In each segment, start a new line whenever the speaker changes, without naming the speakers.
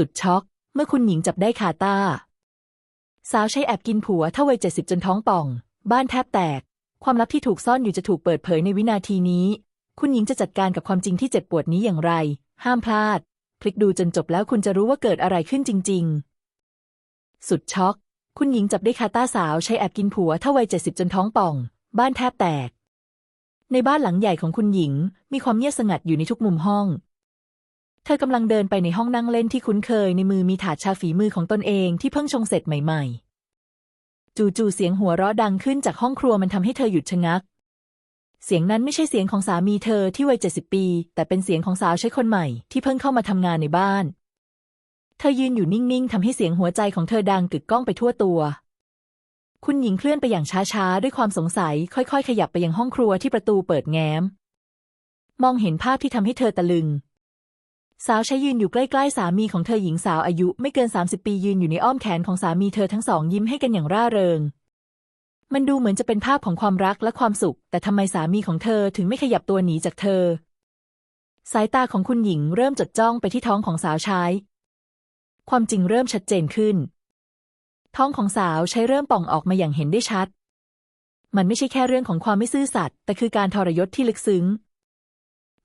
สุดช็อก เมื่อคุณหญิงจับได้คาตาสาวใช้แอบกินผัวเท่าวัยเจ็ดสิบจนท้องป่อง บ้านแทบแตก ความลับที่ถูกซ่อนอยู่จะถูกเปิดเผยในวินาทีนี้ คุณหญิงจะจัดการกับความจริงที่เจ็บปวดนี้อย่างไร ห้ามพลาดคลิกดูจนจบแล้วคุณจะรู้ว่าเกิดอะไรขึ้นจริง ๆ สุดช็อก คุณหญิงจับได้คาตาสาวใช้แอบกินผัวเท่าวัยเจ็ดสิบจนท้องป่อง บ้านแทบแตกในบ้านหลังใหญ่ของคุณหญิง มีความเงียบสงัดอยู่ในทุกมุมห้อง ธอกำลังเดินไปในห้องนั่งเล่นที่คุ้นเคยในมือมีถาดชาฝีมือของตนเองที่เพิ่งชงเสร็จใหม่ๆ จู่ๆเสียงหัวเราะดังขึ้นจากห้องครัวมันทำให้เธอหยุดชะงัก เสียงนั้นไม่ใช่เสียงของสามีเธอที่วัยเจ็ดสิบปี แต่เป็นเสียงของสาวใช้คนใหม่ที่เพิ่งเข้ามาทำงานในบ้าน เธอยืนอยู่นิ่งๆทำให้เสียงหัวใจของเธอดังกึกก้องไปทั่วตัว คุณหญิงเคลื่อนไปอย่างช้าๆด้วยความสงสัย ค่อย ๆ ขยับไปยังห้องครัวที่ประตูเปิดแง้ม มองเห็นภาพที่ทำให้เธอตะลึง สาวใช้ยืนอยู่ใกล้ๆ สามีของเธอหญิงสาวอายุไม่เกิน 30 ปียืนอยู่ในอ้อมแขนของสามีเธอทั้งสองยิ้มให้กันอย่างร่าเริง มันดูเหมือนจะเป็นภาพของความรักและความสุข แต่ทำไมสามีของเธอถึงไม่ขยับตัวหนีจากเธอ สายตาของคุณหญิงเริ่มจดจ้องไปที่ท้องของสาวใช้ ความจริงเริ่มชัดเจนขึ้น ท้องของสาวใช้เริ่มป่องออกมาอย่างเห็นได้ชัด มันไม่ใช่แค่เรื่องของความไม่ซื่อสัตย์แต่คือการทรยศที่ลึกซึ้ง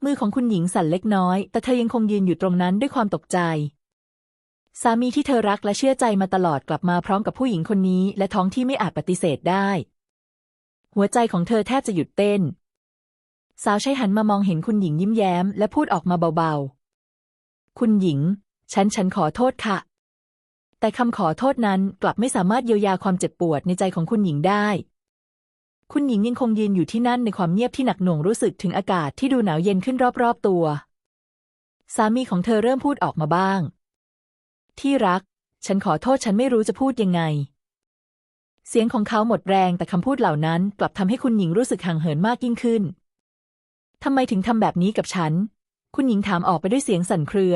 มือของคุณหญิงสั่นเล็กน้อย แต่เธอยังคงยืนอยู่ตรงนั้นด้วยความตกใจ สามีที่เธอรักและเชื่อใจมาตลอดกลับมาพร้อมกับผู้หญิงคนนี้ และท้องที่ไม่อาจปฏิเสธได้ หัวใจของเธอแทบจะหยุดเต้น สาวใช้หันมามองเห็นคุณหญิงยิ้มแย้ม และพูดออกมาเบาๆ คุณหญิง ฉันฉันขอโทษค่ะ แต่คำขอโทษนั้นกลับไม่สามารถเยียวยาความเจ็บปวดในใจของคุณหญิงได้ คุณหญิงยังคงยืนอยู่ที่นั่นในความเงียบที่หนักหน่วงรู้สึกถึงอากาศที่ดูหนาวเย็นขึ้นรอบๆตัว สามีของเธอเริ่มพูดออกมาบ้าง ที่รัก ฉันขอโทษฉันไม่รู้จะพูดยังไง เสียงของเขาหมดแรงแต่คำพูดเหล่านั้นกลับทำให้คุณหญิงรู้สึกห่างเหินมากยิ่งขึ้นทำไมถึงทำแบบนี้กับฉัน คุณหญิงถามออกไปด้วยเสียงสั่นเครือ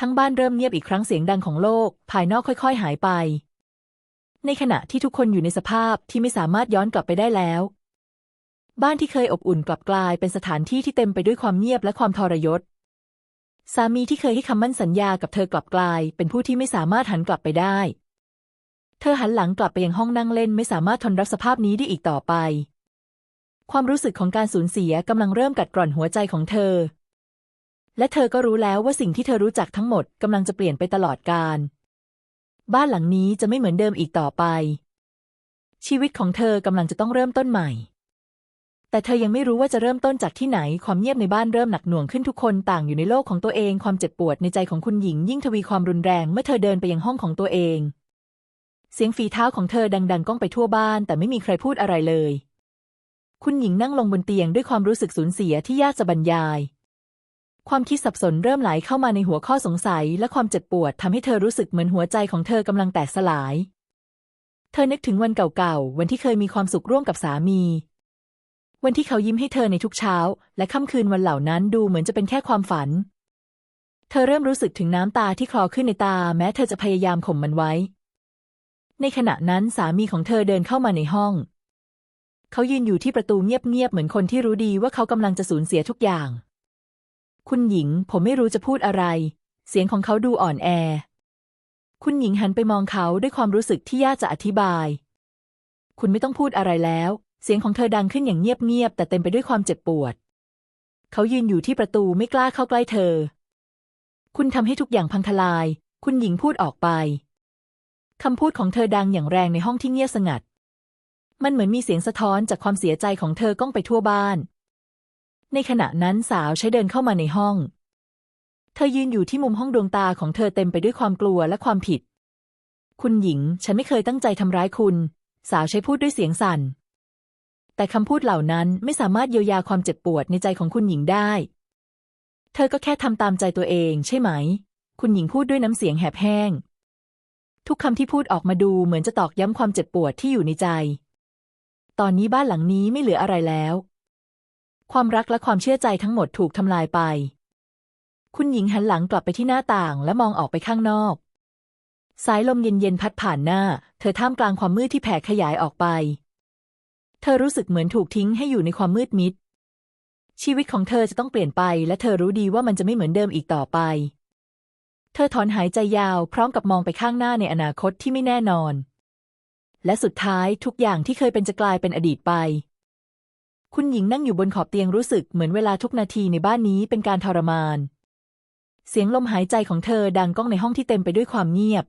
ทั้งบ้านเริ่มเงียบอีกครั้งเสียงดังของโลก ภายนอกค่อย ๆ หายไป ในขณะที่ทุกคนอยู่ในสภาพที่ไม่สามารถย้อนกลับไปได้แล้ว บ้านที่เคยอบอุ่นกลับกลายเป็นสถานที่ที่เต็มไปด้วยความเงียบและความทรยศ สามีที่เคยให้คำมั่นสัญญากับเธอกลับกลาย เป็นผู้ที่ไม่สามารถหันกลับไปได้ เธอหันหลังกลับไปยังห้องนั่งเล่นไม่สามารถทนรับสภาพนี้ได้อีกต่อไป ความรู้สึกของการสูญเสียกำลังเริ่มกัดกร่อนหัวใจของเธอ และเธอก็รู้แล้วว่าสิ่งที่เธอรู้จักทั้งหมดกำลังจะเปลี่ยนไปตลอดกาล บ้านหลังนี้จะไม่เหมือนเดิมอีกต่อไป ชีวิตของเธอกำลังจะต้องเริ่มต้นใหม่ แต่เธอยังไม่รู้ว่าจะเริ่มต้นจากที่ไหน ความเงียบในบ้านเริ่มหนักหน่วงขึ้นทุกคนต่างอยู่ในโลกของตัวเอง ความเจ็บปวดในใจของคุณหญิงยิ่งทวีความรุนแรงเมื่อเธอเดินไปยังห้องของตัวเอง เสียงฝีเท้าของเธอดัง ๆก้องไปทั่วบ้าน แต่ไม่มีใครพูดอะไรเลย คุณหญิงนั่งลงบนเตียงด้วยความรู้สึกสูญเสียที่ยากจะบรรยาย ความคิดสับสนเริ่มไหลเข้ามาในหัวข้อสงสัย และความเจ็บปวดทำให้เธอรู้สึกเหมือนหัวใจของเธอกำลังแตกสลาย เธอนึกถึงวันเก่าๆ วันที่เคยมีความสุขร่วมกับสามี วันที่เขายิ้มให้เธอในทุกเช้า และค่ำคืนวันเหล่านั้นดูเหมือนจะเป็นแค่ความฝัน เธอเริ่มรู้สึกถึงน้ำตาที่คลอขึ้นในตา แม้เธอจะพยายามข่มมันไว้ ในขณะนั้นสามีของเธอเดินเข้ามาในห้อง เขายืนอยู่ที่ประตูเงียบๆ เหมือนคนที่รู้ดีว่าเขากำลังจะสูญเสียทุกอย่าง คุณหญิง ผมไม่รู้จะพูดอะไร เสียงของเขาดูอ่อนแอ คุณหญิงหันไปมองเขาด้วยความรู้สึกที่ยากจะอธิบาย คุณไม่ต้องพูดอะไรแล้ว เสียงของเธอดังขึ้นอย่างเงียบๆแต่เต็มไปด้วยความเจ็บปวด เขายืนอยู่ที่ประตูไม่กล้าเข้าใกล้เธอ คุณทำให้ทุกอย่างพังทลาย คุณหญิงพูดออกไปคำพูดของเธอดังอย่างแรงในห้องที่เงียบสงัด มันเหมือนมีเสียงสะท้อนจากความเสียใจของเธอก้องไปทั่วบ้าน ในขณะนั้นสาวใช้เดินเข้ามาในห้อง เธอยืนอยู่ที่มุมห้องดวงตาของเธอเต็มไปด้วยความกลัวและความผิด คุณหญิง ฉันไม่เคยตั้งใจทำร้ายคุณ สาวใช้พูดด้วยเสียงสั่น แต่คำพูดเหล่านั้นไม่สามารถเยียวยาความเจ็บปวดในใจของคุณหญิงได้ เธอก็แค่ทำตามใจตัวเองใช่ไหม คุณหญิงพูดด้วยน้ำเสียงแหบแห้ง ทุกคำที่พูดออกมาดูเหมือนจะตอกย้ำความเจ็บปวดที่อยู่ในใจ ตอนนี้บ้านหลังนี้ไม่เหลืออะไรแล้ว ความรักและความเชื่อใจทั้งหมดถูกทำลายไป คุณหญิงหันหลังกลับไปที่หน้าต่างและมองออกไปข้างนอก สายลมเย็นๆพัดผ่านหน้า เธอท่ามกลางความมืดที่แผ่ขยายออกไป เธอรู้สึกเหมือนถูกทิ้งให้อยู่ในความมืดมิด ชีวิตของเธอจะต้องเปลี่ยนไป และเธอรู้ดีว่ามันจะไม่เหมือนเดิมอีกต่อไป เธอถอนหายใจยาวพร้อมกับมองไปข้างหน้าในอนาคตที่ไม่แน่นอน และสุดท้ายทุกอย่างที่เคยเป็นจะกลายเป็นอดีตไป คุณหญิงนั่งอยู่บนขอบเตียงรู้สึกเหมือนเวลาทุกนาทีในบ้านนี้เป็นการทรมาน เสียงลมหายใจของเธอดังก้องในห้องที่เต็มไปด้วยความเงียบ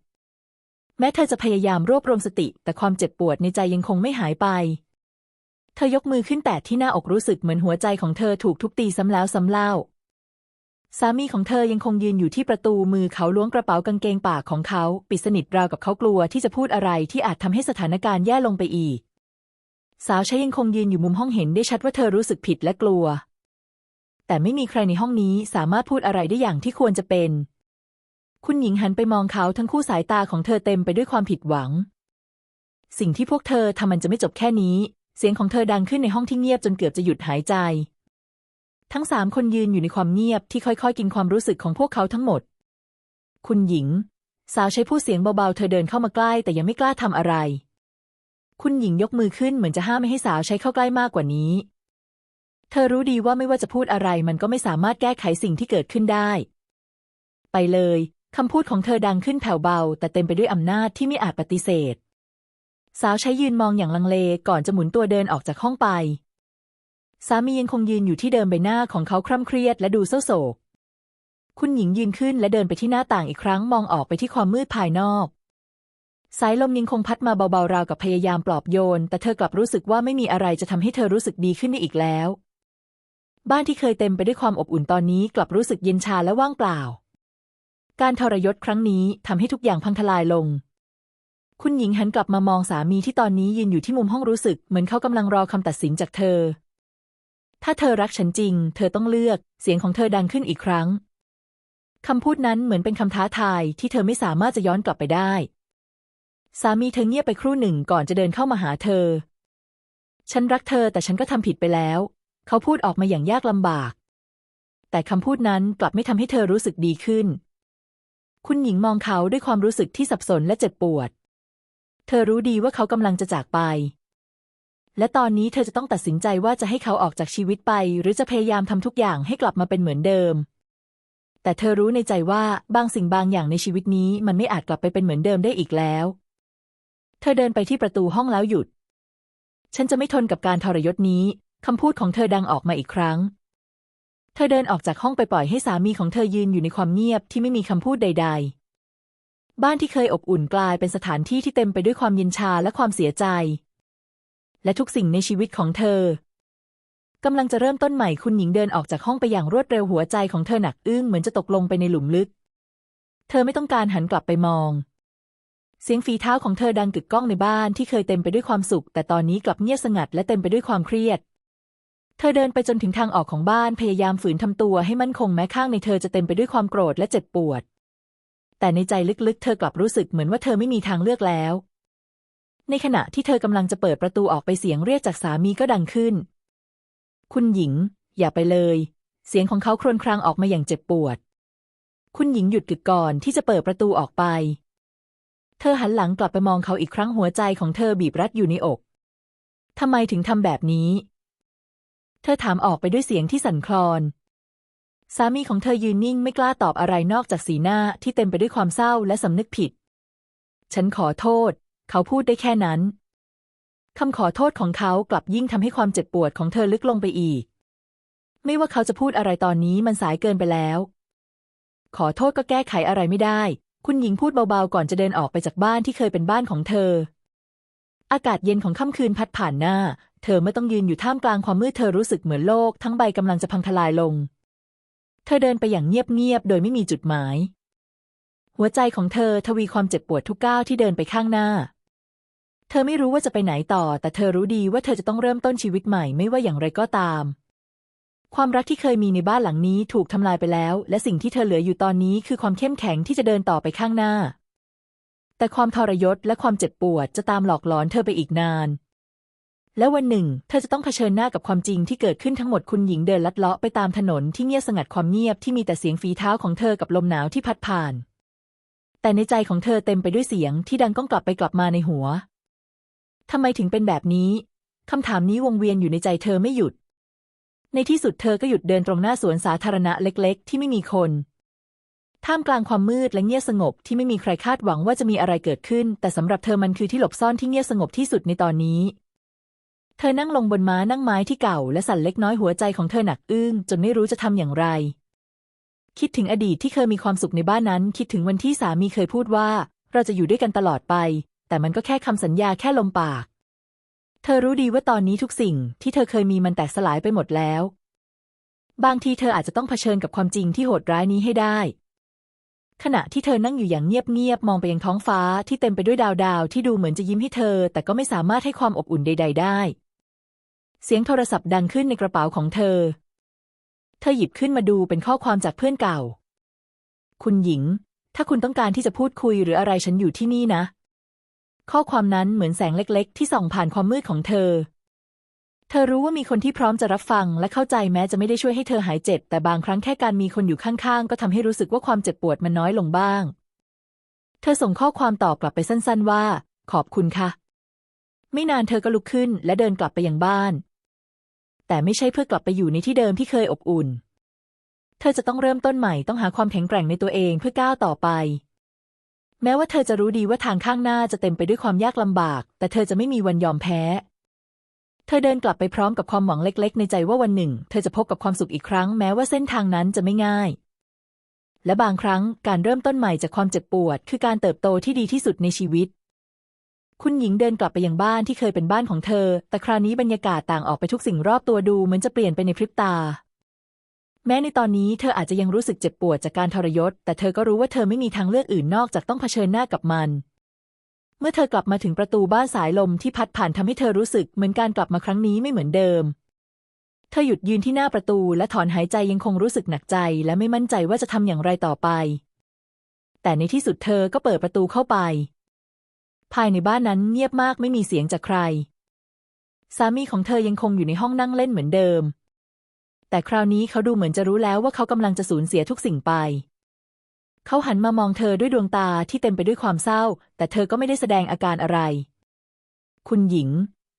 แม้เธอจะพยายามรวบรวมสติ แต่ความเจ็บปวดในใจยังคงไม่หายไป เธอยกมือขึ้นแตะที่หน้าอกรู้สึกเหมือนหัวใจของเธอถูกทุบตีซ้ำแล้วซ้ำเล่า สามีของเธอยังคงยืนอยู่ที่ประตูมือเขาล้วงกระเป๋ากางเกงปากของเขา ปิดสนิทราวกับเขากลัวที่จะพูดอะไรที่อาจทำให้สถานการณ์แย่ลงไปอีก สาวใช้ยังคงยืนอยู่มุมห้องเห็นได้ชัดว่าเธอรู้สึกผิดและกลัว แต่ไม่มีใครในห้องนี้สามารถพูดอะไรได้อย่างที่ควรจะเป็น คุณหญิงหันไปมองเขาทั้งคู่สายตาของเธอเต็มไปด้วยความผิดหวัง สิ่งที่พวกเธอทำมันจะไม่จบแค่นี้ เสียงของเธอดังขึ้นในห้องที่เงียบจนเกือบจะหยุดหายใจ ทั้งสามคนยืนอยู่ในความเงียบที่ค่อยๆ กินความรู้สึกของพวกเขาทั้งหมด คุณหญิง สาวใช้พูดเสียงเบาๆ เธอเดินเข้ามาใกล้แต่ยังไม่กล้าทำอะไร คุณหญิงยกมือขึ้นเหมือนจะห้ามไม่ให้สาวใช้เข้าใกล้มากกว่านี้ เธอรู้ดีว่าไม่ว่าจะพูดอะไรมันก็ไม่สามารถแก้ไขสิ่งที่เกิดขึ้นได้ ไปเลยคำพูดของเธอดังขึ้นแผ่วเบา แต่เต็มไปด้วยอำนาจที่ไม่อาจปฏิเสธ สาวใช้ยืนมองอย่างลังเลก่อนจะหมุนตัวเดินออกจากห้องไป สามียังคงยืนอยู่ที่เดิมใบหน้าของเขาคร่ำเครียดและดูเศร้าโศก คุณหญิงยืนขึ้นและเดินไปที่หน้าต่างอีกครั้งมองออกไปที่ความมืดภายนอก สายลมยังคงพัดมาเบาๆราวกับพยายามปลอบโยน แต่เธอกลับรู้สึกว่าไม่มีอะไรจะทำให้เธอรู้สึกดีขึ้นได้อีกแล้ว บ้านที่เคยเต็มไปด้วยความอบอุ่นตอนนี้กลับรู้สึกเย็นชาและว่างเปล่า การทรยศครั้งนี้ทำให้ทุกอย่างพังทลายลง คุณหญิงหันกลับมามองสามีที่ตอนนี้ยืนอยู่ที่มุมห้องรู้สึกเหมือนเขากำลังรอคำตัดสินจากเธอ ถ้าเธอรักฉันจริง เธอต้องเลือก เสียงของเธอดังขึ้นอีกครั้งคำพูดนั้นเหมือนเป็นคำท้าทายที่เธอไม่สามารถจะย้อนกลับไปได้ สามีเธอเงียบไปครู่หนึ่งก่อนจะเดินเข้ามาหาเธอ ฉันรักเธอแต่ฉันก็ทำผิดไปแล้ว เขาพูดออกมาอย่างยากลำบาก แต่คำพูดนั้นกลับไม่ทำให้เธอรู้สึกดีขึ้น คุณหญิงมองเขาด้วยความรู้สึกที่สับสนและเจ็บปวด เธอรู้ดีว่าเขากำลังจะจากไป และตอนนี้เธอจะต้องตัดสินใจว่าจะให้เขาออกจากชีวิตไป หรือจะพยายามทำทุกอย่างให้กลับมาเป็นเหมือนเดิมแต่เธอรู้ในใจว่าบางสิ่งบางอย่างในชีวิตนี้มันไม่อาจกลับไปเป็นเหมือนเดิมได้อีกแล้ว เธอเดินไปที่ประตูห้องแล้วหยุด ฉันจะไม่ทนกับการทรยศนี้ คำพูดของเธอดังออกมาอีกครั้ง เธอเดินออกจากห้องไปปล่อยให้สามีของเธอยืนอยู่ในความเงียบที่ไม่มีคำพูดใด ๆ บ้านที่เคยอบอุ่นกลายเป็นสถานที่ที่เต็มไปด้วยความเย็นชาและความเสียใจ และทุกสิ่งในชีวิตของเธอกำลังจะเริ่มต้นใหม่คุณหญิงเดินออกจากห้องไปอย่างรวดเร็วหัวใจของเธอหนักอึ้งเหมือนจะตกลงไปในหลุมลึก เธอไม่ต้องการหันกลับไปมอง เสียงฝีเท้าของเธอดังกึกก้องในบ้านที่เคยเต็มไปด้วยความสุข แต่ตอนนี้กลับเงียบสงัดและเต็มไปด้วยความเครียด เธอเดินไปจนถึงทางออกของบ้านพยายามฝืนทำตัวให้มั่นคงแม้ข้างในเธอจะเต็มไปด้วยความโกรธและเจ็บปวด แต่ในใจลึกๆ เธอกลับรู้สึกเหมือนว่าเธอไม่มีทางเลือกแล้ว ในขณะที่เธอกำลังจะเปิดประตูออกไปเสียงเรียกจากสามีก็ดังขึ้น คุณหญิง อย่าไปเลย เสียงของเขาครวญครางออกมาอย่างเจ็บปวด คุณหญิงหยุดกึกก่อนที่จะเปิดประตูออกไป เธอหันหลังกลับไปมองเขาอีกครั้งหัวใจของเธอบีบรัดอยู่ในอก ทำไมถึงทำแบบนี้ เธอถามออกไปด้วยเสียงที่สั่นคลอน สามีของเธอยืนนิ่งไม่กล้าตอบอะไรนอกจากสีหน้าที่เต็มไปด้วยความเศร้าและสำนึกผิด ฉันขอโทษ เขาพูดได้แค่นั้น คำขอโทษของเขากลับยิ่งทำให้ความเจ็บปวดของเธอลึกลงไปอีก ไม่ว่าเขาจะพูดอะไรตอนนี้มันสายเกินไปแล้ว ขอโทษก็แก้ไขอะไรไม่ได้ คุณหญิงพูดเบาๆก่อนจะเดินออกไปจากบ้านที่เคยเป็นบ้านของเธอ อากาศเย็นของค่ำคืนพัดผ่านหน้า เธอไม่ต้องยืนอยู่ท่ามกลางความมืดเธอรู้สึกเหมือนโลกทั้งใบกำลังจะพังทลายลง เธอเดินไปอย่างเงียบๆโดยไม่มีจุดหมาย หัวใจของเธอทวีความเจ็บปวดทุกก้าวที่เดินไปข้างหน้า เธอไม่รู้ว่าจะไปไหนต่อ แต่เธอรู้ดีว่าเธอจะต้องเริ่มต้นชีวิตใหม่ไม่ว่าอย่างไรก็ตาม ความรักที่เคยมีในบ้านหลังนี้ถูกทำลายไปแล้ว และสิ่งที่เธอเหลืออยู่ตอนนี้คือความเข้มแข็งที่จะเดินต่อไปข้างหน้า แต่ความทรยศและความเจ็บปวดจะตามหลอกหลอนเธอไปอีกนาน และวันหนึ่ง เธอจะต้องเผชิญหน้ากับความจริงที่เกิดขึ้นทั้งหมดคุณหญิงเดินลัดเลาะไปตามถนนที่เงียบสงัดความเงียบที่มีแต่เสียงฝีเท้าของเธอกับลมหนาวที่พัดผ่าน แต่ในใจของเธอเต็มไปด้วยเสียงที่ดังก้องกลับไปกลับมาในหัวทำไมถึงเป็นแบบนี้คำถามนี้วงเวียนอยู่ในใจเธอไม่หยุด ในที่สุดเธอก็หยุดเดินตรงหน้าสวนสาธารณะเล็กๆ ที่ไม่มีคน ท่ามกลางความมืดและเงียบสงบที่ไม่มีใครคาดหวังว่าจะมีอะไรเกิดขึ้น แต่สำหรับเธอมันคือที่หลบซ่อนที่เงียบสงบที่สุดในตอนนี้ เธอนั่งลงบนม้านั่งไม้ที่เก่า และสั่นเล็กน้อยหัวใจของเธอหนักอึ้งจนไม่รู้จะทำอย่างไร คิดถึงอดีตที่เคยมีความสุขในบ้านนั้น คิดถึงวันที่สามีเคยพูดว่า เราจะอยู่ด้วยกันตลอดไป แต่มันก็แค่คำสัญญาแค่ลมปาก เธอรู้ดีว่าตอนนี้ทุกสิ่งที่เธอเคยมีมันแตกสลายไปหมดแล้ว บางทีเธออาจจะต้องเผชิญกับความจริงที่โหดร้ายนี้ให้ได้ ขณะที่เธอนั่งอยู่อย่างเงียบๆมองไปยังท้องฟ้าที่เต็มไปด้วยดาวดาวที่ดูเหมือนจะยิ้มให้เธอ แต่ก็ไม่สามารถให้ความอบอุ่นใด ๆ ได้ เสียงโทรศัพท์ดังขึ้นในกระเป๋าของเธอ เธอหยิบขึ้นมาดูเป็นข้อความจากเพื่อนเก่า คุณหญิง ถ้าคุณต้องการที่จะพูดคุยหรืออะไรฉันอยู่ที่นี่นะ ข้อความนั้นเหมือนแสงเล็ก ๆ ที่ส่องผ่านความมืดของเธอ เธอรู้ว่ามีคนที่พร้อมจะรับฟังและเข้าใจแม้จะไม่ได้ช่วยให้เธอหายเจ็บ แต่บางครั้งแค่การมีคนอยู่ข้างๆ ก็ทำให้รู้สึกว่าความเจ็บปวดมันน้อยลงบ้าง เธอส่งข้อความตอบกลับไปสั้นๆ ว่า ขอบคุณค่ะ ไม่นานเธอก็ลุกขึ้นและเดินกลับไปยังบ้าน แต่ไม่ใช่เพื่อกลับไปอยู่ในที่เดิมที่เคยอบอุ่น เธอจะต้องเริ่มต้นใหม่ต้องหาความแข็งแกร่งในตัวเองเพื่อก้าวต่อไป แม้ว่าเธอจะรู้ดีว่าทางข้างหน้าจะเต็มไปด้วยความยากลำบาก แต่เธอจะไม่มีวันยอมแพ้ เธอเดินกลับไปพร้อมกับความหวังเล็ก ๆ ในใจว่าวันหนึ่ง เธอจะพบกับความสุขอีกครั้งแม้ว่าเส้นทางนั้นจะไม่ง่าย และบางครั้งการเริ่มต้นใหม่จากความเจ็บปวด คือการเติบโตที่ดีที่สุดในชีวิต คุณหญิงเดินกลับไปยังบ้านที่เคยเป็นบ้านของเธอ แต่คราวนี้บรรยากาศต่างออกไปทุกสิ่งรอบตัวดูเหมือนจะเปลี่ยนไปในพริบตา แม้ในตอนนี้เธออาจจะยังรู้สึกเจ็บปวดจากการทรยศ แต่เธอก็รู้ว่าเธอไม่มีทางเลือกอื่นนอกจากต้องเผชิญหน้ากับมัน เมื่อเธอกลับมาถึงประตูบ้านสายลมที่พัดผ่านทำให้เธอรู้สึกเหมือนการกลับมาครั้งนี้ไม่เหมือนเดิม เธอหยุดยืนที่หน้าประตูและถอนหายใจยังคงรู้สึกหนักใจ และไม่มั่นใจว่าจะทำอย่างไรต่อไป แต่ในที่สุดเธอก็เปิดประตูเข้าไป ภายในบ้านนั้นเงียบมากไม่มีเสียงจากใคร สามีของเธอยังคงอยู่ในห้องนั่งเล่นเหมือนเดิม แต่คราวนี้เขาดูเหมือนจะรู้แล้วว่าเขากำลังจะสูญเสียทุกสิ่งไป เขาหันมามองเธอด้วยดวงตาที่เต็มไปด้วยความเศร้า แต่เธอก็ไม่ได้แสดงอาการอะไร คุณหญิง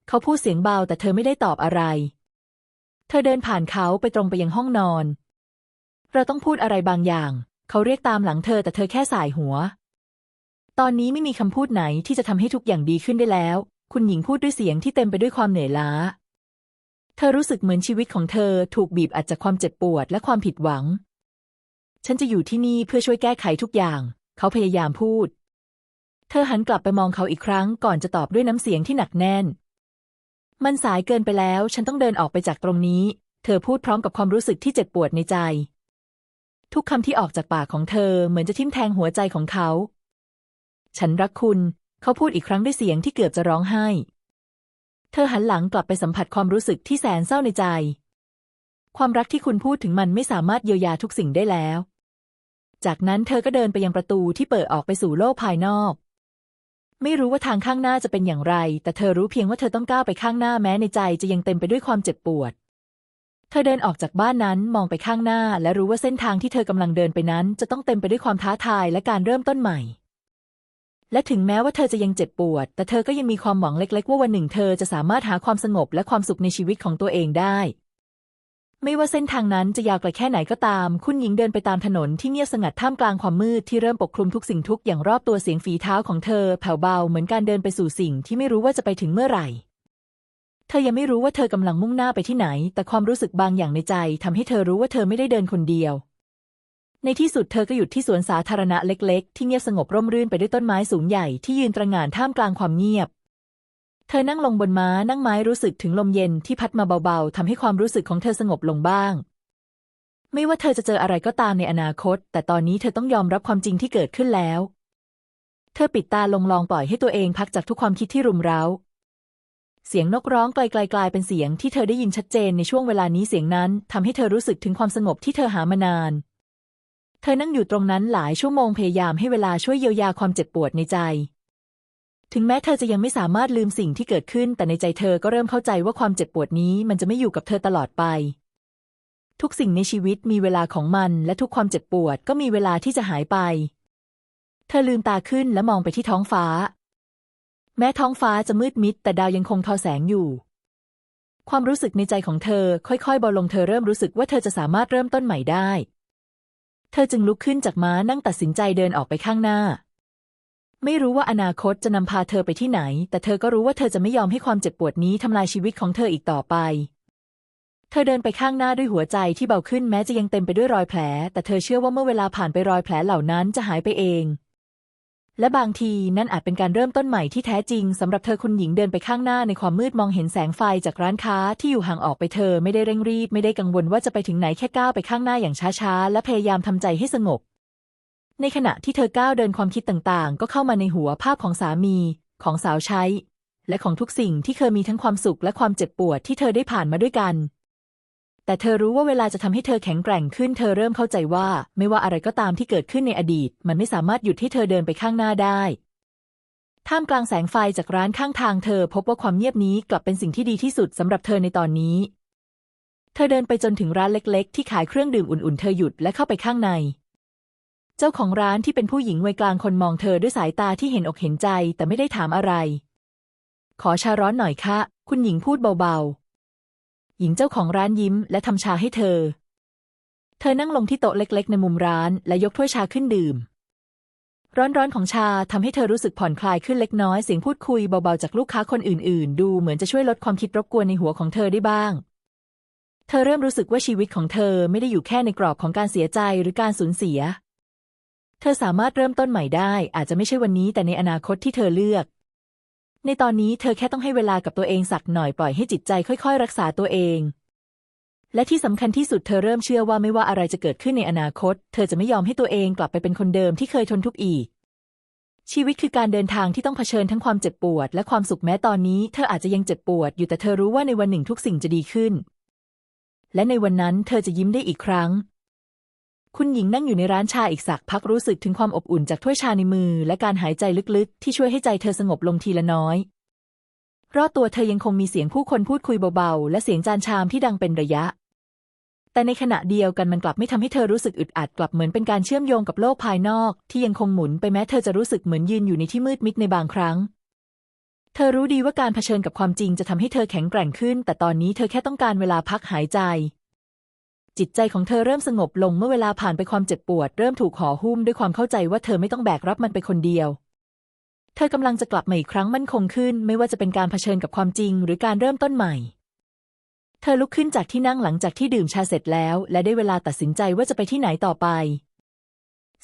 เขาพูดเสียงเบาแต่เธอไม่ได้ตอบอะไร เธอเดินผ่านเขาไปตรงไปยังห้องนอน เราต้องพูดอะไรบางอย่าง เขาเรียกตามหลังเธอแต่เธอแค่สายหัว ตอนนี้ไม่มีคำพูดไหนที่จะทำให้ทุกอย่างดีขึ้นได้แล้ว คุณหญิงพูดด้วยเสียงที่เต็มไปด้วยความเหนื่อยล้า เธอรู้สึกเหมือนชีวิตของเธอถูกบีบอัดจากความเจ็บปวดและความผิดหวัง ฉันจะอยู่ที่นี่เพื่อช่วยแก้ไขทุกอย่าง เขาพยายามพูด เธอหันกลับไปมองเขาอีกครั้งก่อนจะตอบด้วยน้ำเสียงที่หนักแน่น มันสายเกินไปแล้ว ฉันต้องเดินออกไปจากตรงนี้ เธอพูดพร้อมกับความรู้สึกที่เจ็บปวดในใจ ทุกคำที่ออกจากปากของเธอเหมือนจะทิ่มแทงหัวใจของเขา ฉันรักคุณ เขาพูดอีกครั้งด้วยเสียงที่เกือบจะร้องไห้ เธอหันหลังกลับไปสัมผัสความรู้สึกที่แสนเศร้าในใจ ความรักที่คุณพูดถึงมันไม่สามารถเยียวยาทุกสิ่งได้แล้ว จากนั้นเธอก็เดินไปยังประตูที่เปิดออกไปสู่โลกภายนอก ไม่รู้ว่าทางข้างหน้าจะเป็นอย่างไร แต่เธอรู้เพียงว่าเธอต้องก้าวไปข้างหน้าแม้ในใจจะยังเต็มไปด้วยความเจ็บปวด เธอเดินออกจากบ้านนั้นมองไปข้างหน้า และรู้ว่าเส้นทางที่เธอกำลังเดินไปนั้น จะต้องเต็มไปด้วยความท้าทายและการเริ่มต้นใหม่ และถึงแม้ว่าเธอจะยังเจ็บปวด แต่เธอก็ยังมีความหวังเล็ก ๆ ว่าวันหนึ่งเธอจะสามารถหาความสงบและความสุขในชีวิตของตัวเองได้ ไม่ว่าเส้นทางนั้นจะยาวไกลแค่ไหนก็ตาม คุณหญิงเดินไปตามถนนที่เงียบสงัดท่ามกลางความมืดที่เริ่มปกคลุมทุกสิ่งทุกอย่างรอบตัวเสียงฝีเท้าของเธอแผ่วเบาเหมือนการเดินไปสู่สิ่งที่ไม่รู้ว่าจะไปถึงเมื่อไหร่ เธอยังไม่รู้ว่าเธอกำลังมุ่งหน้าไปที่ไหน แต่ความรู้สึกบางอย่างในใจทำให้เธอรู้ว่าเธอไม่ได้เดินคนเดียว ในที่สุดเธอก็หยุดที่สวนสาธารณะเล็ก ๆ ที่เงียบสงบร่มรื่นไปด้วยต้นไม้สูงใหญ่ที่ยืนตระหง่านท่ามกลางความเงียบ เธอนั่งลงบนม้านั่งไม้รู้สึกถึงลมเย็นที่พัดมาเบาๆทำให้ความรู้สึกของเธอสงบลงบ้าง ไม่ว่าเธอจะเจออะไรก็ตามในอนาคต แต่ตอนนี้เธอต้องยอมรับความจริงที่เกิดขึ้นแล้ว เธอปิดตาลงลองปล่อยให้ตัวเองพักจากทุกความคิดที่รุมเร้าเสียงนกร้องไกลๆกลายเป็นเสียงที่เธอได้ยินชัดเจนในช่วงเวลานี้เสียงนั้นทำให้เธอรู้สึกถึงความสงบที่เธอหามานาน เธอนั่งอยู่ตรงนั้นหลายชั่วโมงพยายามให้เวลาช่วยเยียวยาความเจ็บปวดในใจ ถึงแม้เธอจะยังไม่สามารถลืมสิ่งที่เกิดขึ้น แต่ในใจเธอก็เริ่มเข้าใจว่าความเจ็บปวดนี้มันจะไม่อยู่กับเธอตลอดไป ทุกสิ่งในชีวิตมีเวลาของมัน และทุกความเจ็บปวดก็มีเวลาที่จะหายไป เธอลืมตาขึ้นและมองไปที่ท้องฟ้า แม้ท้องฟ้าจะมืดมิด แต่ดาวยังคงทอแสงอยู่ ความรู้สึกในใจของเธอค่อยๆเบาลงเธอเริ่มรู้สึกว่าเธอจะสามารถเริ่มต้นใหม่ได้ เธอจึงลุกขึ้นจากม้านั่งตัดสินใจเดินออกไปข้างหน้า ไม่รู้ว่าอนาคตจะนำพาเธอไปที่ไหน แต่เธอก็รู้ว่าเธอจะไม่ยอมให้ความเจ็บปวดนี้ทำลายชีวิตของเธออีกต่อไป เธอเดินไปข้างหน้าด้วยหัวใจที่เบาขึ้นแม้จะยังเต็มไปด้วยรอยแผล แต่เธอเชื่อว่าเมื่อเวลาผ่านไปรอยแผลเหล่านั้นจะหายไปเอง และบางทีนั่นอาจเป็นการเริ่มต้นใหม่ที่แท้จริงสำหรับเธอคุณหญิงเดินไปข้างหน้าในความมืดมองเห็นแสงไฟจากร้านค้าที่อยู่ห่างออกไปเธอไม่ได้เร่งรีบ ไม่ได้กังวลว่าจะไปถึงไหนแค่ก้าวไปข้างหน้าอย่างช้าๆ และพยายามทำใจให้สงบ ในขณะที่เธอก้าวเดินความคิดต่างๆ ก็เข้ามาในหัวภาพของสามี ของสาวใช้ และของทุกสิ่งที่เคยมีทั้งความสุขและความเจ็บปวดที่เธอได้ผ่านมาด้วยกัน แต่เธอรู้ว่าเวลาจะทำให้เธอแข็งแกร่งขึ้น เธอเริ่มเข้าใจว่า ไม่ว่าอะไรก็ตามที่เกิดขึ้นในอดีต มันไม่สามารถหยุดให้เธอเดินไปข้างหน้าได้ ท่ามกลางแสงไฟจากร้านข้างทางเธอพบว่าความเงียบนี้กลับเป็นสิ่งที่ดีที่สุดสำหรับเธอในตอนนี้ เธอเดินไปจนถึงร้านเล็ก ๆ ที่ขายเครื่องดื่มอุ่นๆ เธอหยุดและเข้าไปข้างใน เจ้าของร้านที่เป็นผู้หญิงวัยกลางคนมองเธอด้วยสายตาที่เห็นอกเห็นใจแต่ไม่ได้ถามอะไร ขอชาร้อนหน่อยคะ คุณหญิงพูดเบาๆ หญิงเจ้าของร้านยิ้มและทำชาให้เธอ เธอนั่งลงที่โต๊ะเล็ก ๆ ในมุมร้าน และยกถ้วยชาขึ้นดื่ม ร้อนๆของชาทำให้เธอรู้สึกผ่อนคลายขึ้นเล็กน้อยเสียงพูดคุยเบาๆจากลูกค้าคนอื่น ๆ ดูเหมือนจะช่วยลดความคิดรบกวนในหัวของเธอได้บ้าง เธอเริ่มรู้สึกว่าชีวิตของเธอไม่ได้อยู่แค่ในกรอบของการเสียใจหรือการสูญเสีย เธอสามารถเริ่มต้นใหม่ได้ อาจจะไม่ใช่วันนี้แต่ในอนาคตที่เธอเลือก ในตอนนี้เธอแค่ต้องให้เวลากับตัวเองสักหน่อยปล่อยให้จิตใจค่อย ๆ รักษาตัวเอง และที่สำคัญที่สุดเธอเริ่มเชื่อว่าไม่ว่าอะไรจะเกิดขึ้นในอนาคต เธอจะไม่ยอมให้ตัวเองกลับไปเป็นคนเดิมที่เคยทนทุกข์อีก ชีวิตคือการเดินทางที่ต้องเผชิญทั้งความเจ็บปวด และความสุขแม้ตอนนี้ เธออาจจะยังเจ็บปวด อยู่แต่เธอรู้ว่าในวันหนึ่งทุกสิ่งจะดีขึ้น และในวันนั้นเธอจะยิ้มได้อีกครั้ง คุณหญิงนั่งอยู่ในร้านชาอีกสักพักรู้สึกถึงความอบอุ่นจากถ้วยชาในมือ และการหายใจลึกๆ ที่ช่วยให้ใจเธอสงบลงทีละน้อยรอบตัวเธอยังคงมีเสียงผู้คนพูดคุยเบาๆ และเสียงจานชามที่ดังเป็นระยะ แต่ในขณะเดียวกันมันกลับไม่ทำให้เธอรู้สึกอึดอัดกลับเหมือนเป็นการเชื่อมโยงกับโลกภายนอก ที่ยังคงหมุนไปแม้เธอจะรู้สึกเหมือนยืนอยู่ในที่มืดมิดในบางครั้ง เธอรู้ดีว่าการเผชิญกับความจริงจะทำให้เธอแข็งแกร่งขึ้น แต่ตอนนี้เธอแค่ต้องการเวลาพักหายใจ จิตใจของเธอเริ่มสงบลงเมื่อเวลาผ่านไปความเจ็บปวด เริ่มถูกห่อหุ้มด้วยความเข้าใจว่าเธอไม่ต้องแบกรับมันไปคนเดียว เธอกำลังจะกลับมาอีกครั้งมั่นคงขึ้น ไม่ว่าจะเป็นการเผชิญกับความจริง หรือการเริ่มต้นใหม่ เธอลุกขึ้นจากที่นั่งหลังจากที่ดื่มชาเสร็จแล้ว และได้เวลาตัดสินใจว่าจะไปที่ไหนต่อไป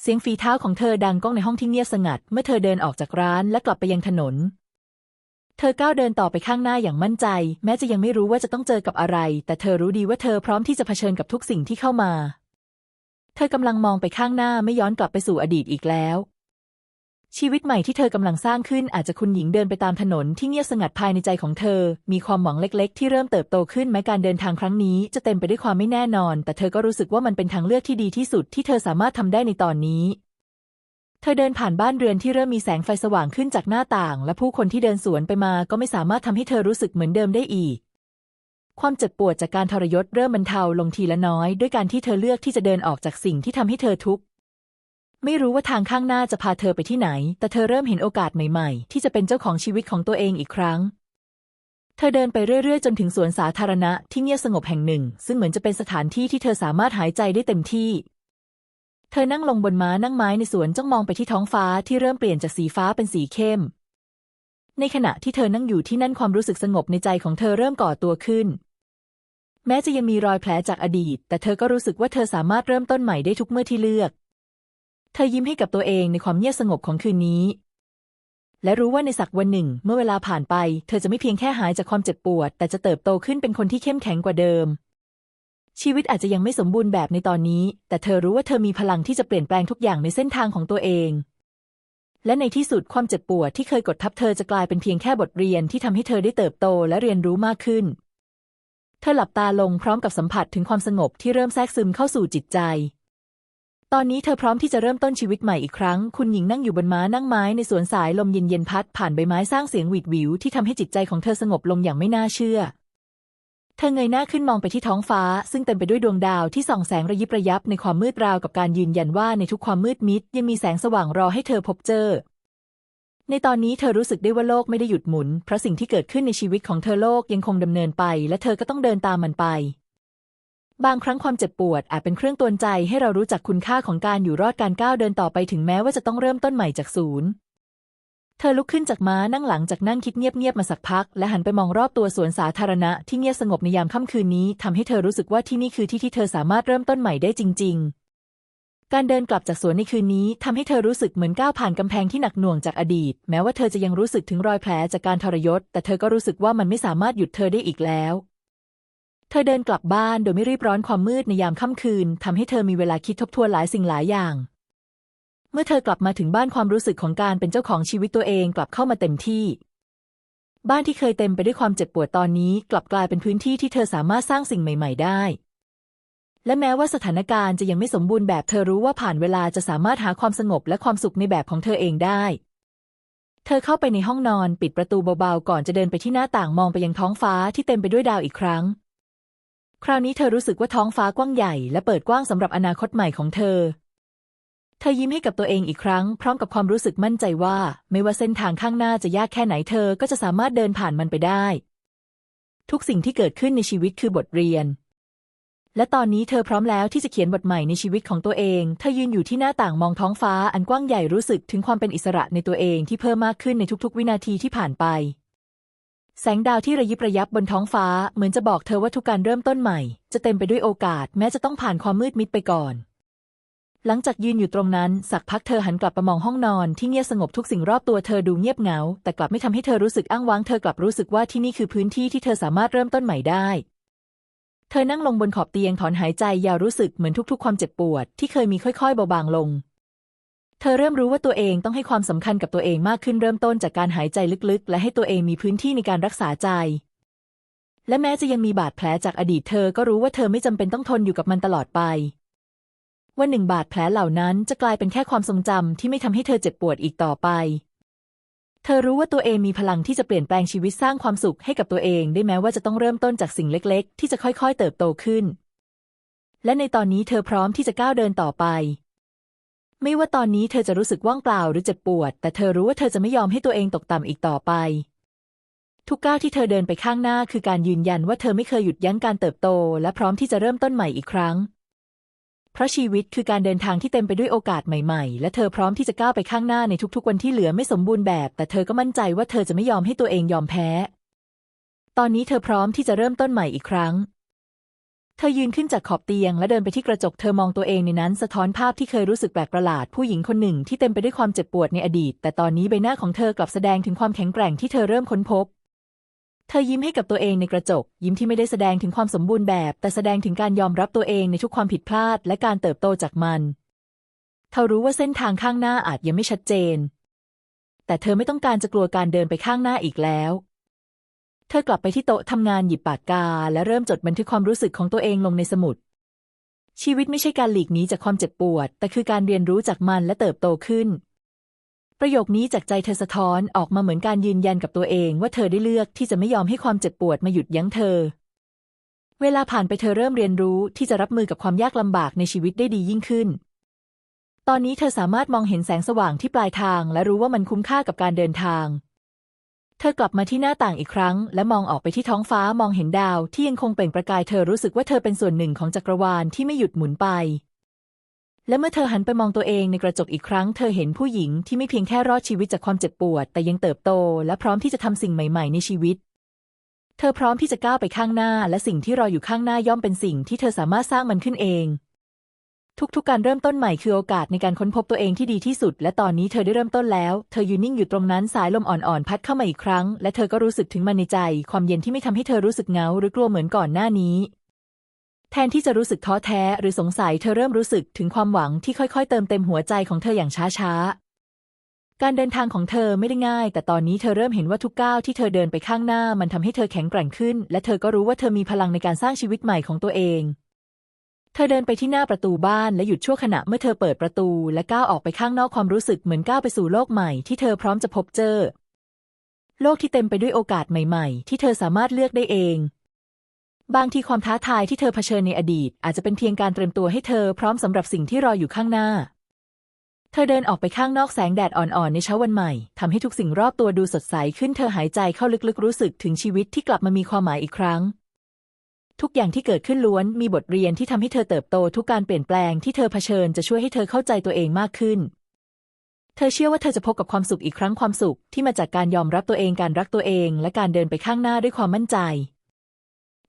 เสียงฝีเท้าของเธอดังก้องในห้องที่เงียบสงัด เมื่อเธอเดินออกจากร้านและกลับไปยังถนน เธอก้าวเดินต่อไปข้างหน้าอย่างมั่นใจ แม้จะยังไม่รู้ว่าจะต้องเจอกับอะไร แต่เธอรู้ดีว่าเธอพร้อมที่จะเผชิญกับทุกสิ่งที่เข้ามา เธอกำลังมองไปข้างหน้าไม่ย้อนกลับไปสู่อดีตอีกแล้ว ชีวิตใหม่ที่เธอกำลังสร้างขึ้นอาจจะคุณหญิงเดินไปตามถนนที่เงียบสงัดภายในใจของเธอ มีความหวังเล็ก ๆ ที่เริ่มเติบโตขึ้นแม้การเดินทางครั้งนี้จะเต็มไปด้วยความไม่แน่นอน แต่เธอก็รู้สึกว่ามันเป็นทางเลือกที่ดีที่สุดที่เธอสามารถทำได้ในตอนนี้ เธอเดินผ่านบ้านเรือนที่เริ่มมีแสงไฟสว่างขึ้นจากหน้าต่าง และผู้คนที่เดินสวนไปมาก็ไม่สามารถทำให้เธอรู้สึกเหมือนเดิมได้อีก ความเจ็บปวดจากการทรยศเริ่มบรรเทาลงทีละน้อย ด้วยการที่เธอเลือกที่จะเดินออกจากสิ่งที่ทำให้เธอทุกข์ไม่รู้ว่าทางข้างหน้าจะพาเธอไปที่ไหน แต่เธอเริ่มเห็นโอกาสใหม่ๆ ที่จะเป็นเจ้าของชีวิตของตัวเองอีกครั้ง เธอเดินไปเรื่อยๆ จนถึงสวนสาธารณะที่เงียบสงบแห่งหนึ่ง ซึ่งเหมือนจะเป็นสถานที่ที่เธอสามารถหายใจได้เต็มที่ เธอนั่งลงบนม้านั่งไม้ในสวนจ้องมองไปที่ท้องฟ้าที่เริ่มเปลี่ยนจากสีฟ้าเป็นสีเข้ม ในขณะที่เธอนั่งอยู่ที่นั่นความรู้สึกสงบในใจของเธอเริ่มก่อตัวขึ้น แม้จะยังมีรอยแผลจากอดีต แต่เธอก็รู้สึกว่าเธอสามารถเริ่มต้นใหม่ได้ทุกเมื่อที่เลือก เธอยิ้มให้กับตัวเองในความเงียบสงบของคืนนี้ และรู้ว่าในสักวันหนึ่ง เมื่อเวลาผ่านไป เธอจะไม่เพียงแค่หายจากความเจ็บปวด แต่จะเติบโตขึ้นเป็นคนที่เข้มแข็งกว่าเดิม ชีวิตอาจจะยังไม่สมบูรณ์แบบในตอนนี้ แต่เธอรู้ว่าเธอมีพลังที่จะเปลี่ยนแปลงทุกอย่างในเส้นทางของตัวเอง และในที่สุดความเจ็บปวดที่เคยกดทับเธอจะกลายเป็นเพียงแค่บทเรียนที่ทำให้เธอได้เติบโตและเรียนรู้มากขึ้น เธอหลับตาลงพร้อมกับสัมผัสถึงความสงบที่เริ่มแทรกซึมเข้าสู่จิตใจ ตอนนี้เธอพร้อมที่จะเริ่มต้นชีวิตใหม่อีกครั้ง คุณหญิงนั่งอยู่บนม้านั่งไม้ในสวนสายลมเย็นๆพัดผ่านใบไม้สร้างเสียงหวีดหวิวที่ทำให้จิตใจของเธอสงบลงอย่างไม่น่าเชื่อ เธอเงยหน้าขึ้นมองไปที่ท้องฟ้า ซึ่งเต็มไปด้วยดวงดาวที่ส่องแสงระยิบระยับในความมืดราวกับการยืนยันว่าในทุกความมืดมิด ยังมีแสงสว่างรอให้เธอพบเจอ ในตอนนี้เธอรู้สึกได้ว่าโลกไม่ได้หยุดหมุน เพราะสิ่งที่เกิดขึ้นในชีวิตของเธอโลกยังคงดำเนินไป และเธอก็ต้องเดินตามมันไป บางครั้งความเจ็บปวดอาจเป็นเครื่องตือนใจให้เรารู้จักคุณค่าของการอยู่รอดการก้าวเดินต่อไปถึงแม้ว่าจะต้องเริ่มต้นใหม่จากศูนย์ เธอลุกขึ้นจากม้านั่งหลังจากนั่งคิดเงียบๆมาสักพัก และหันไปมองรอบตัวสวนสาธารณะที่เงียบสงบในยามค่ำคืนนี้ทำให้เธอรู้สึกว่าที่นี่คือที่ที่เธอสามารถเริ่มต้นใหม่ได้จริง ๆ การเดินกลับจากสวนในคืนนี้ทำให้เธอรู้สึกเหมือนก้าวผ่านกำแพงที่หนักหน่วงจากอดีต แม้ว่าเธอจะยังรู้สึกถึงรอยแผลจากการทรยศ แต่เธอก็รู้สึกว่ามันไม่สามารถหยุดเธอได้อีกแล้วเธอเดินกลับบ้านโดยไม่รีบร้อนความมืดในยามค่ำคืนทำให้เธอมีเวลาคิดทบทวนหลายสิ่งหลายอย่าง เมื่อเธอกลับมาถึงบ้านความรู้สึกของการเป็นเจ้าของชีวิตตัวเองกลับเข้ามาเต็มที่ บ้านที่เคยเต็มไปด้วยความเจ็บปวดตอนนี้ กลับกลายเป็นพื้นที่ที่เธอสามารถสร้างสิ่งใหม่ ๆ ได้ และแม้ว่าสถานการณ์จะยังไม่สมบูรณ์แบบเธอรู้ว่าผ่านเวลาจะสามารถหาความสงบและความสุขในแบบของเธอเองได้ เธอเข้าไปในห้องนอนปิดประตูเบาๆก่อนจะเดินไปที่หน้าต่างมองไปยังท้องฟ้าที่เต็มไปด้วยดาวอีกครั้งคราวนี้เธอรู้สึกว่าท้องฟ้ากว้างใหญ่และเปิดกว้างสำหรับอนาคตใหม่ของเธอ เธอยิ้มให้กับตัวเองอีกครั้ง พร้อมกับความรู้สึกมั่นใจว่า ไม่ว่าเส้นทางข้างหน้าจะยากแค่ไหนเธอก็จะสามารถเดินผ่านมันไปได้ ทุกสิ่งที่เกิดขึ้นในชีวิตคือบทเรียน และตอนนี้เธอพร้อมแล้วที่จะเขียนบทใหม่ในชีวิตของตัวเอง เธอยืนอยู่ที่หน้าต่างมองท้องฟ้าอันกว้างใหญ่รู้สึกถึงความเป็นอิสระในตัวเองที่เพิ่มมากขึ้นในทุกๆ วินาทีที่ผ่านไป แสงดาวที่ระยิบระยับบนท้องฟ้าเหมือนจะบอกเธอว่าทุกการเริ่มต้นใหม่ จะเต็มไปด้วยโอกาส แม้จะต้องผ่านความมืดมิดไปก่อน หลังจากยืนอยู่ตรงนั้น สักพักเธอหันกลับไปมองห้องนอนที่เงียบสงบทุกสิ่งรอบตัวเธอดูเงียบเหงา แต่กลับไม่ทำให้เธอรู้สึกอ้างว้างเธอกลับรู้สึกว่าที่นี่คือพื้นที่ที่เธอสามารถเริ่มต้นใหม่ได้ เธอนั่งลงบนขอบเตียงถอนหายใจยาวรู้สึกเหมือนทุกๆ ความเจ็บปวด ที่เคยมีค่อยๆเบาบางลง เธอเริ่มรู้ว่าตัวเองต้องให้ความสำคัญกับตัวเองมากขึ้นเริ่มต้นจากการหายใจลึกๆ และให้ตัวเองมีพื้นที่ในการรักษาใจและแม้จะยังมีบาดแผลจากอดีตเธอก็รู้ว่าเธอไม่จำเป็นต้องทนอยู่กับมันตลอดไป วันหนึ่งบาดแผลเหล่านั้นจะกลายเป็นแค่ความทรงจำที่ไม่ทำให้เธอเจ็บปวดอีกต่อไป เธอรู้ว่าตัวเองมีพลังที่จะเปลี่ยนแปลงชีวิตสร้างความสุขให้กับตัวเอง ได้แม้ว่าจะต้องเริ่มต้นจากสิ่งเล็ก ๆ ที่จะค่อย ๆ เติบโตขึ้น และในตอนนี้เธอพร้อมที่จะก้าวเดินต่อไป ไม่ว่าตอนนี้เธอจะรู้สึกว่างเปล่าหรือเจ็บปวด แต่เธอรู้ว่าเธอจะไม่ยอมให้ตัวเองตกต่ำอีกต่อไปทุกก้าวที่เธอเดินไปข้างหน้าคือการยืนยันว่าเธอไม่เคยหยุดยั้งการเติบโต และพร้อมที่จะเริ่มต้นใหม่อีกครั้ง ราะชีวิตคือการเดินทางที่เต็มไปด้วยโอกาสใหม่ๆ และเธอพร้อมที่จะก้าวไปข้างหน้าในทุกๆ วันที่เหลือไม่สมบูรณ์แบบ แต่เธอก็มั่นใจว่าเธอจะไม่ยอมให้ตัวเองยอมแพ้ ตอนนี้เธอพร้อมที่จะเริ่มต้นใหม่อีกครั้ง เธอยืนขึ้นจากขอบเตียง และเดินไปที่กระจก เธอมองตัวเองในนั้นสะท้อนภาพที่เคยรู้สึกแปลกประหลาดผู้หญิงคนหนึ่งที่เต็มไปด้วยความเจ็บปวดในอดีต แต่ตอนนี้ใบหน้าของเธอกลับแสดงถึงความแข็งแกร่งที่เธอเริ่มค้นพบ เธอยิ้มให้กับตัวเองในกระจก ยิ้มที่ไม่ได้แสดงถึงความสมบูรณ์แบบ แต่แสดงถึงการยอมรับตัวเองในทุกความผิดพลาด และการเติบโตจากมันเธอรู้ว่าเส้นทางข้างหน้าอาจยังไม่ชัดเจน แต่เธอไม่ต้องการจะกลัวการเดินไปข้างหน้าอีกแล้ว เธอกลับไปที่โต๊ะทำงานหยิบปากกา และเริ่มจดบันทึกความรู้สึกของตัวเองลงในสมุด ชีวิตไม่ใช่การหลีกหนีจากความเจ็บปวด แต่คือการเรียนรู้จากมันและเติบโตขึ้น ประโยคนี้จากใจเธอสะท้อนออกมาเหมือนการยืนยันกับตัวเองว่าเธอได้เลือกที่จะไม่ยอมให้ความเจ็บปวดมาหยุดยั้งเธอ เวลาผ่านไปเธอเริ่มเรียนรู้ที่จะรับมือกับความยากลำบากในชีวิตได้ดียิ่งขึ้น ตอนนี้เธอสามารถมองเห็นแสงสว่างที่ปลายทาง และรู้ว่ามันคุ้มค่ากับการเดินทาง เธอกลับมาที่หน้าต่างอีกครั้ง และมองออกไปที่ท้องฟ้ามองเห็นดาวที่ยังคงเปล่งประกายเธอรู้สึกว่าเธอเป็นส่วนหนึ่งของจักรวาลที่ไม่หยุดหมุนไป และเมื่อเธอหันไปมองตัวเองในกระจกอีกครั้ง เธอเห็นผู้หญิงที่ไม่เพียงแค่รอดชีวิตจากความเจ็บปวด แต่ยังเติบโต และพร้อมที่จะทำสิ่งใหม่ ๆ ในชีวิต เธอพร้อมที่จะก้าวไปข้างหน้า และสิ่งที่รออยู่ข้างหน้าย่อมเป็นสิ่งที่เธอสามารถสร้างมันขึ้นเอง ทุกๆ การเริ่มต้นใหม่คือโอกาสในการค้นพบตัวเองที่ดีที่สุด และตอนนี้เธอได้เริ่มต้นแล้ว เธอยืนนิ่งอยู่ตรงนั้นสายลมอ่อนๆพัดเข้ามาอีกครั้ง และเธอก็รู้สึกถึงมันในใจ ความเย็นที่ไม่ทำให้เธอรู้สึกเหงาหรือกลัวเหมือนก่อนหน้านี้ แทนที่จะรู้สึกท้อแท้หรือสงสัยเธอเริ่มรู้สึกถึงความหวังที่ค่อยๆ เติมเต็มหัวใจของเธออย่างช้าๆ การเดินทางของเธอไม่ได้ง่าย แต่ตอนนี้เธอเริ่มเห็นว่าทุกก้าวที่เธอเดินไปข้างหน้ามันทำให้เธอแข็งแกร่งขึ้น และเธอก็รู้ว่าเธอมีพลังในการสร้างชีวิตใหม่ของตัวเอง เธอเดินไปที่หน้าประตูบ้านและหยุดชั่วขณะเมื่อเธอเปิดประตู และก้าวออกไปข้างนอกความรู้สึกเหมือนก้าวไปสู่โลกใหม่ที่เธอพร้อมจะพบเจอ โลกที่เต็มไปด้วยโอกาสใหม่ ๆ ที่เธอสามารถเลือกได้เอง บางทีความท้าทายที่เธอเผชิญในอดีต อาจจะเป็นเพียงการเตรียมตัวให้เธอพร้อมสำหรับสิ่งที่รออยู่ข้างหน้า เธอเดินออกไปข้างนอกแสงแดดอ่อนๆในเช้าวันใหม่ทำให้ทุกสิ่งรอบตัวดูสดใสขึ้นเธอหายใจเข้าลึกๆรู้สึกถึงชีวิตที่กลับมามีความหมายอีกครั้ง ทุกอย่างที่เกิดขึ้นล้วนมีบทเรียนที่ทำให้เธอเติบโตทุกการเปลี่ยนแปลงที่เธอเผชิญจะช่วยให้เธอเข้าใจตัวเองมากขึ้นเธอเชื่อว่าเธอจะพบกับความสุขอีกครั้งความสุขที่มาจากการยอมรับตัวเองการรักตัวเอง และการเดินไปข้างหน้าด้วยความมั่นใจ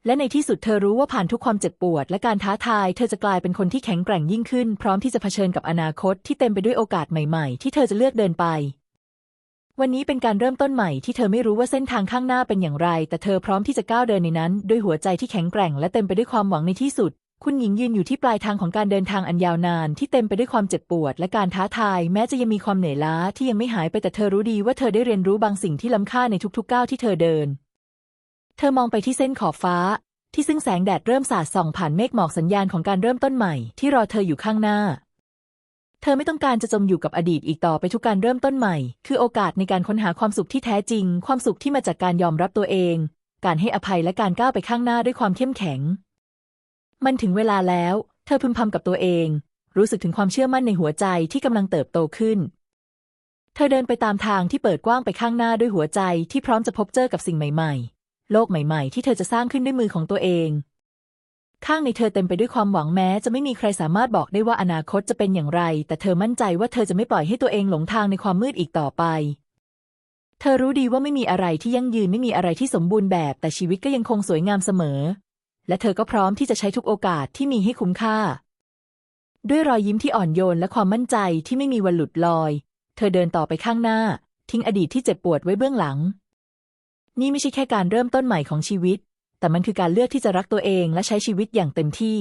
และในที่สุดเธอรู้ว่าผ่านทุกความเจ็บปวด และการท้าทาย เธอจะกลายเป็นคนที่แข็งแกร่งยิ่งขึ้น พร้อมที่จะเผชิญกับอนาคตที่เต็มไปด้วยโอกาสใหม่ๆ ที่เธอจะเลือกเดินไป วันนี้เป็นการเริ่มต้นใหม่ที่เธอไม่รู้ว่าเส้นทางข้างหน้าเป็นอย่างไร แต่เธอพร้อมที่จะก้าวเดินในนั้น ด้วยหัวใจที่แข็งแกร่งและเต็มไปด้วยความหวังในที่สุด คุณหญิงยืนอยู่ที่ปลายทางของการเดินทางอันยาวนาน ที่เต็มไปด้วยความเจ็บปวด และการท้าทาย แม้จะยังมีความเหนื่อยล้าที่ยังไม่หายไปแต่เธอรู้ดีว่าเธอได้เรียนรู้บางสิ่งที่ล้ำค่าในทุกๆก้าวที่เธอเดิน เธอมองไปที่เส้นขอบฟ้า ที่ซึ่งแสงแดดเริ่มสาดส่องผ่านเมฆหมอกสัญญาณของการเริ่มต้นใหม่ ที่รอเธออยู่ข้างหน้า เธอไม่ต้องการจะจมอยู่กับอดีตอีกต่อไปทุกการเริ่มต้นใหม่ คือโอกาสในการค้นหาความสุขที่แท้จริง ความสุขที่มาจากการยอมรับตัวเอง การให้อภัยและการก้าวไปข้างหน้าด้วยความเข้มแข็ง มันถึงเวลาแล้ว เธอพึมพำกับตัวเอง รู้สึกถึงความเชื่อมั่นในหัวใจที่กำลังเติบโตขึ้นเธอเดินไปตามทางที่เปิดกว้างไปข้างหน้าด้วยหัวใจที่พร้อมจะพบเจอกับสิ่งใหม่ๆ โลกใหม่ๆ ที่เธอจะสร้างขึ้นด้วยมือของตัวเอง ข้างในเธอเต็มไปด้วยความหวังแม้ จะไม่มีใครสามารถบอกได้ว่าอนาคตจะเป็นอย่างไร แต่เธอมั่นใจว่าเธอจะไม่ปล่อยให้ตัวเองหลงทางในความมืดอีกต่อไป เธอรู้ดีว่าไม่มีอะไรที่ยั่งยืนไม่มีอะไรที่สมบูรณ์แบบ แต่ชีวิตก็ยังคงสวยงามเสมอ และเธอก็พร้อมที่จะใช้ทุกโอกาสที่มีให้คุ้มค่า ด้วยรอยยิ้มที่อ่อนโยนและความมั่นใจที่ไม่มีวันหลุดลอย เธอเดินต่อไปข้างหน้า ทิ้งอดีตที่เจ็บปวดไว้เบื้องหลัง นี่ไม่ใช่แค่การเริ่มต้นใหม่ของชีวิต แต่มันคือการเลือกที่จะรักตัวเองและใช้ชีวิตอย่างเต็มที่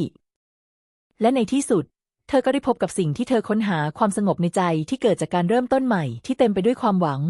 และในที่สุด เธอก็ได้พบกับสิ่งที่เธอค้นหาความสงบในใจที่เกิดจากการเริ่มต้นใหม่ที่เต็มไปด้วยความหวัง